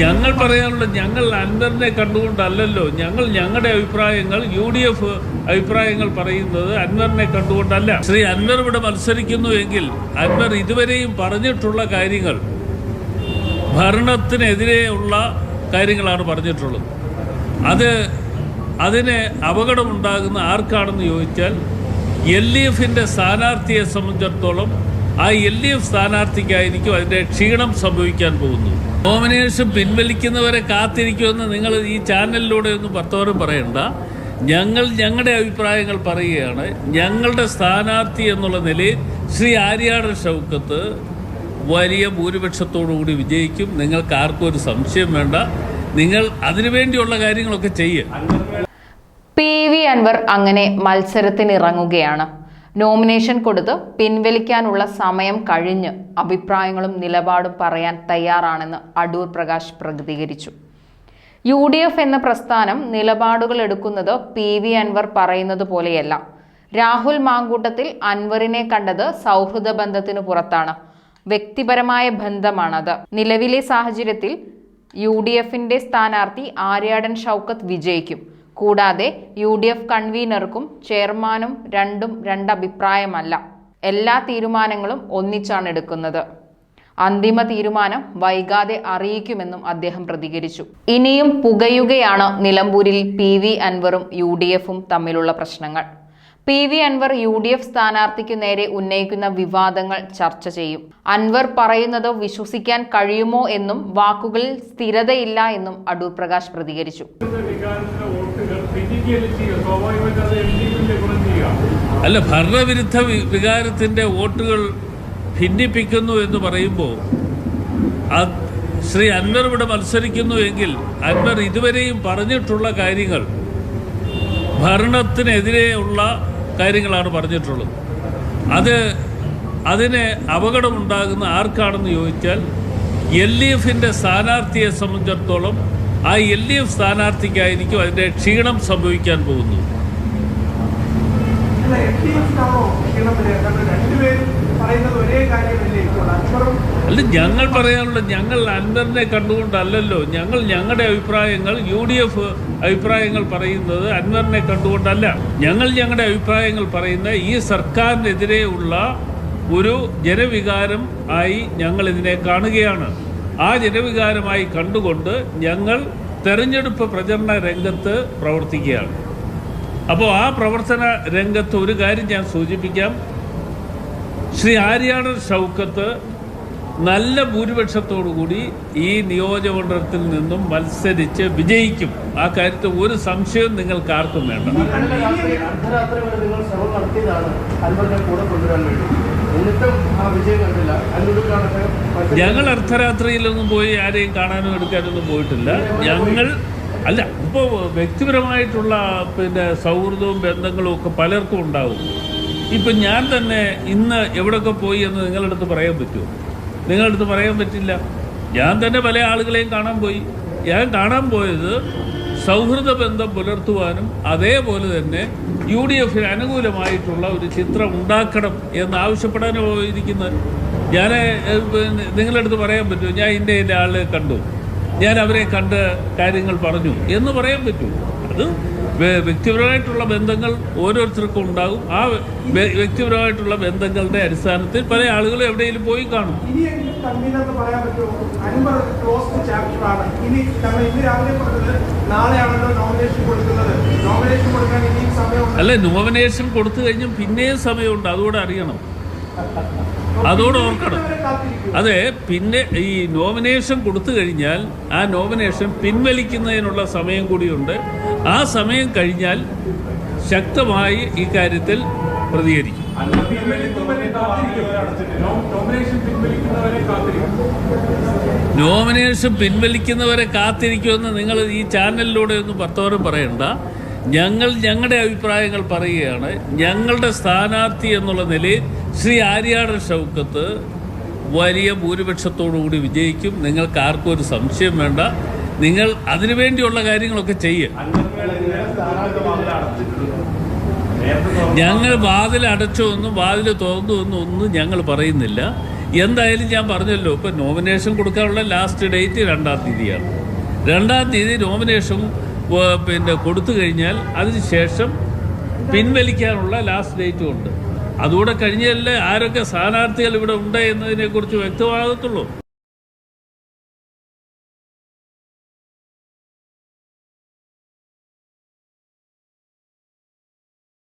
ഞങ്ങൾ പറയാനുള്ള ഞങ്ങൾ അൻവറിനെ കണ്ടുകൊണ്ടല്ലല്ലോ. ഞങ്ങൾ ഞങ്ങളുടെ അഭിപ്രായങ്ങൾ യു ഡി എഫ് അഭിപ്രായങ്ങൾ പറയുന്നത് അൻവറിനെ കണ്ടുകൊണ്ടല്ല. ശ്രീ അൻവർ ഇവിടെ മത്സരിക്കുന്നു എങ്കിൽ അൻവർ ഇതുവരെയും പറഞ്ഞിട്ടുള്ള കാര്യങ്ങൾ ഭരണത്തിനെതിരെയുള്ള കാര്യങ്ങളാണ് പറഞ്ഞിട്ടുള്ളത്. അത് അതിന് അപകടമുണ്ടാകുന്ന ആർക്കാണെന്ന് ചോദിച്ചാൽ എൽ ഡി എഫിന്റെ സ്ഥാനാർത്ഥിയെ സംബന്ധിച്ചിടത്തോളം ആ എൽ ഡി എഫ് സ്ഥാനാർത്ഥിക്കായിരിക്കും അതിന്റെ ക്ഷീണം സംഭവിക്കാൻ പോകുന്നു നോമിനേഷൻ പിൻവലിക്കുന്നവരെ കാത്തിരിക്കുമെന്ന് നിങ്ങൾ ഈ ചാനലിലൂടെ ഒന്നും പത്തോറും പറയണ്ട. ഞങ്ങൾ ഞങ്ങളുടെ അഭിപ്രായങ്ങൾ പറയുകയാണ്. ഞങ്ങളുടെ സ്ഥാനാർത്ഥി എന്നുള്ള നിലയിൽ ശ്രീ ആര്യാടൻ ഷൗക്കത്ത് വലിയ ഭൂരിപക്ഷത്തോടുകൂടി വിജയിക്കും. നിങ്ങൾക്ക് ആർക്കും ഒരു സംശയം വേണ്ട. നിങ്ങൾ അതിനുവേണ്ടിയുള്ള കാര്യങ്ങളൊക്കെ ചെയ്യുക പി വി അൻവർ അങ്ങനെ മത്സരത്തിനിറങ്ങുകയാണ്. നോമിനേഷൻ കൊടുത്ത് പിൻവലിക്കാനുള്ള സമയം കഴിഞ്ഞ് അഭിപ്രായങ്ങളും നിലപാടും പറയാൻ തയ്യാറാണെന്ന് അടൂർ പ്രകാശ് പ്രതികരിച്ചു. യു ഡി എഫ് എന്ന പ്രസ്ഥാനം നിലപാടുകൾ എടുക്കുന്നത് പി വി അൻവർ പറയുന്നത് പോലെയല്ല. രാഹുൽ മാങ്കൂട്ടത്തിൽ അൻവറിനെ കണ്ടത് സൗഹൃദ ബന്ധത്തിനു പുറത്താണ്. വ്യക്തിപരമായ ബന്ധമാണത്. നിലവിലെ സാഹചര്യത്തിൽ യു ഡി എഫിന്റെ സ്ഥാനാർത്ഥി ആര്യാടൻ ഷൗക്കത്ത് വിജയിക്കും. കൂടാതെ യു ഡി എഫ് കൺവീനർക്കും ചെയർമാനും രണ്ടും രണ്ടഭിപ്രായമല്ല. എല്ലാ തീരുമാനങ്ങളും ഒന്നിച്ചാണ് എടുക്കുന്നത്. അന്തിമ തീരുമാനം വൈകാതെ അറിയിക്കുമെന്നും അദ്ദേഹം പ്രതികരിച്ചു. ഇനിയും പുകയുകയാണ് നിലമ്പൂരിൽ പി വി അൻവറും യു ഡി എഫും തമ്മിലുള്ള പ്രശ്നങ്ങൾ. P V Anvar U D F സ്ഥാനാർത്ഥിക്കു നേരെ ഉന്നയിക്കുന്ന വിവാദങ്ങൾ ചർച്ച ചെയ്യും. അൻവർ പറയുന്നത് വിശ്വസിക്കാൻ കഴിയുമോ എന്നും വാക്കുകളിൽ സ്ഥിരതയില്ല എന്നും അടൂർ പ്രകാശ് പ്രതികരിച്ചു. അല്ല ഭരണവിരുദ്ധ വികാരത്തിന്റെ വോട്ടുകൾ ഭിന്നിപ്പിക്കുന്നു എന്ന് പറയുമ്പോൾ ശ്രീ അൻവർ ഇവിടെ മത്സരിക്കുന്നു എങ്കിൽ അൻവർ ഇതുവരെയും പറഞ്ഞിട്ടുള്ള കാര്യങ്ങൾ ഭരണത്തിനെതിരെയുള്ള കാര്യങ്ങളാണ് പറഞ്ഞിട്ടുള്ളത്. അത് അതിന് അപകടമുണ്ടാകുന്ന ആർക്കാണെന്ന് ചോദിച്ചാൽ എൽ ഡി എഫിന്റെ സ്ഥാനാർത്ഥിയെ സംബന്ധിച്ചിടത്തോളം ആ എൽ ഡി എഫ് സ്ഥാനാർത്ഥിക്കായിരിക്കും അതിന്റെ ക്ഷീണം സംഭവിക്കാൻ പോകുന്നു അല്ല ഞങ്ങൾ പറയാനുള്ള ഞങ്ങൾ അൻവറിനെ കണ്ടുകൊണ്ടല്ലല്ലോ. ഞങ്ങൾ ഞങ്ങളുടെ അഭിപ്രായങ്ങൾ യു ഡി എഫ് അഭിപ്രായങ്ങൾ പറയുന്നത് അൻവറിനെ കണ്ടുകൊണ്ടല്ല. ഞങ്ങൾ ഞങ്ങളുടെ അഭിപ്രായങ്ങൾ പറയുന്ന ഈ സർക്കാരിനെതിരെയുള്ള ഒരു ജനവികാരം ആയി ഞങ്ങൾ ഇതിനെ കാണുകയാണ്. ആ ജനവികാരമായി കണ്ടുകൊണ്ട് ഞങ്ങൾ തെരഞ്ഞെടുപ്പ് പ്രചരണ രംഗത്ത് പ്രവർത്തിക്കുകയാണ്. അപ്പോൾ ആ പ്രവർത്തന രംഗത്ത് ഒരു കാര്യം ഞാൻ സൂചിപ്പിക്കാം. ശ്രീ ആര്യാണൻ ഷൗക്കത്ത് നല്ല ഭൂരിപക്ഷത്തോടുകൂടി ഈ നിയോജകമണ്ഡലത്തിൽ നിന്നും മത്സരിച്ച് വിജയിക്കും. ആ കാര്യത്തിൽ ഒരു സംശയവും നിങ്ങൾക്ക് ആർക്കും വേണ്ട. ഞങ്ങൾ അർദ്ധരാത്രിയിലൊന്നും പോയി ആരെയും കാണാനും എടുക്കാനൊന്നും പോയിട്ടില്ല. ഞങ്ങൾ അല്ല ഇപ്പോൾ വ്യക്തിപരമായിട്ടുള്ള പിന്നെ സൗഹൃദവും ബന്ധങ്ങളും ഒക്കെ പലർക്കും ഉണ്ടാവും. ഇപ്പം ഞാൻ തന്നെ ഇന്ന് എവിടെയൊക്കെ പോയി എന്ന് നിങ്ങളുടെ അടുത്ത് പറയാൻ പറ്റുമോ? നിങ്ങളുടെ അടുത്ത് പറയാൻ പറ്റില്ല. ഞാൻ തന്നെ പല ആളുകളെയും കാണാൻ പോയി. ഞാൻ കാണാൻ പോയത് സൗഹൃദ ബന്ധം പുലർത്തുവാനും അതേപോലെ തന്നെ യു ഡി എഫിന് അനുകൂലമായിട്ടുള്ള ഒരു ചിത്രം ഉണ്ടാക്കണം എന്ന് ആവശ്യപ്പെടാനോ ഇരിക്കുന്നത് ഞാൻ നിങ്ങളടുത്ത് പറയാൻ പറ്റുമോ? ഞാൻ ഇന്ന ഇന്ന ആളെ കണ്ടു. ഞാൻ അവരെ കണ്ട് കാര്യങ്ങൾ പറഞ്ഞു എന്ന് പറയാൻ പറ്റൂ അത് വ്യക്തിപരമായിട്ടുള്ള ബന്ധങ്ങൾ ഓരോരുത്തർക്കും ഉണ്ടാകും. ആ വ്യക്തിപരമായിട്ടുള്ള ബന്ധങ്ങളുടെ അടിസ്ഥാനത്തിൽ പല ആളുകളും എവിടെയെങ്കിലും പോയി കാണും. അല്ല നോമിനേഷൻ കൊടുത്തു കഴിഞ്ഞും പിന്നെയും സമയമുണ്ട്. അതുകൂടെ അറിയണം. അതോടെ ഓർക്കണം. അതെ പിന്നെ ഈ നോമിനേഷൻ കൊടുത്തു കഴിഞ്ഞാൽ ആ നോമിനേഷൻ പിൻവലിക്കുന്നതിനുള്ള സമയം കൂടിയുണ്ട്. ആ സമയം കഴിഞ്ഞാൽ ശക്തമായി ഈ കാര്യത്തിൽ പ്രതികരിക്കും. നോമിനേഷൻ പിൻവലിക്കുന്നവരെ കാത്തിരിക്കുമെന്ന് നിങ്ങൾ ഈ ചാനലിലൂടെ ഒന്നും പത്തോരം പറയണ്ട. ഞങ്ങൾ ഞങ്ങളുടെ അഭിപ്രായങ്ങൾ പറയുകയാണ്. ഞങ്ങളുടെ സ്ഥാനാർത്ഥി എന്നുള്ള നിലയിൽ ശ്രീ ആര്യാടൻ ഷൗക്കത്ത് വലിയ ഭൂരിപക്ഷത്തോടുകൂടി വിജയിക്കും. നിങ്ങൾക്ക് ആർക്കും ഒരു സംശയം വേണ്ട. നിങ്ങൾ അതിനുവേണ്ടിയുള്ള കാര്യങ്ങളൊക്കെ ചെയ്യുക ഞങ്ങൾ വാതിൽ അടച്ചോ എന്നും വാതിൽ തുറന്നു എന്നും ഒന്നും ഞങ്ങൾ പറയുന്നില്ല. എന്തായാലും ഞാൻ പറഞ്ഞല്ലോ ഇപ്പം നോമിനേഷൻ കൊടുക്കാനുള്ള ലാസ്റ്റ് ഡേറ്റ് രണ്ടാം തീയതിയാണ്. രണ്ടാം തീയതി നോമിനേഷൻ പിന്നെ കൊടുത്തു കഴിഞ്ഞാൽ അതിന് ശേഷം പിൻവലിക്കാനുള്ള ലാസ്റ്റ് ഡേറ്റും ഉണ്ട്. അതുകൂടെ കഴിഞ്ഞല്ലേ ആരൊക്കെ സ്ഥാനാർത്ഥികൾ ഇവിടെ ഉണ്ട് എന്നതിനെക്കുറിച്ച് വ്യക്തമാകത്തുള്ളൂ.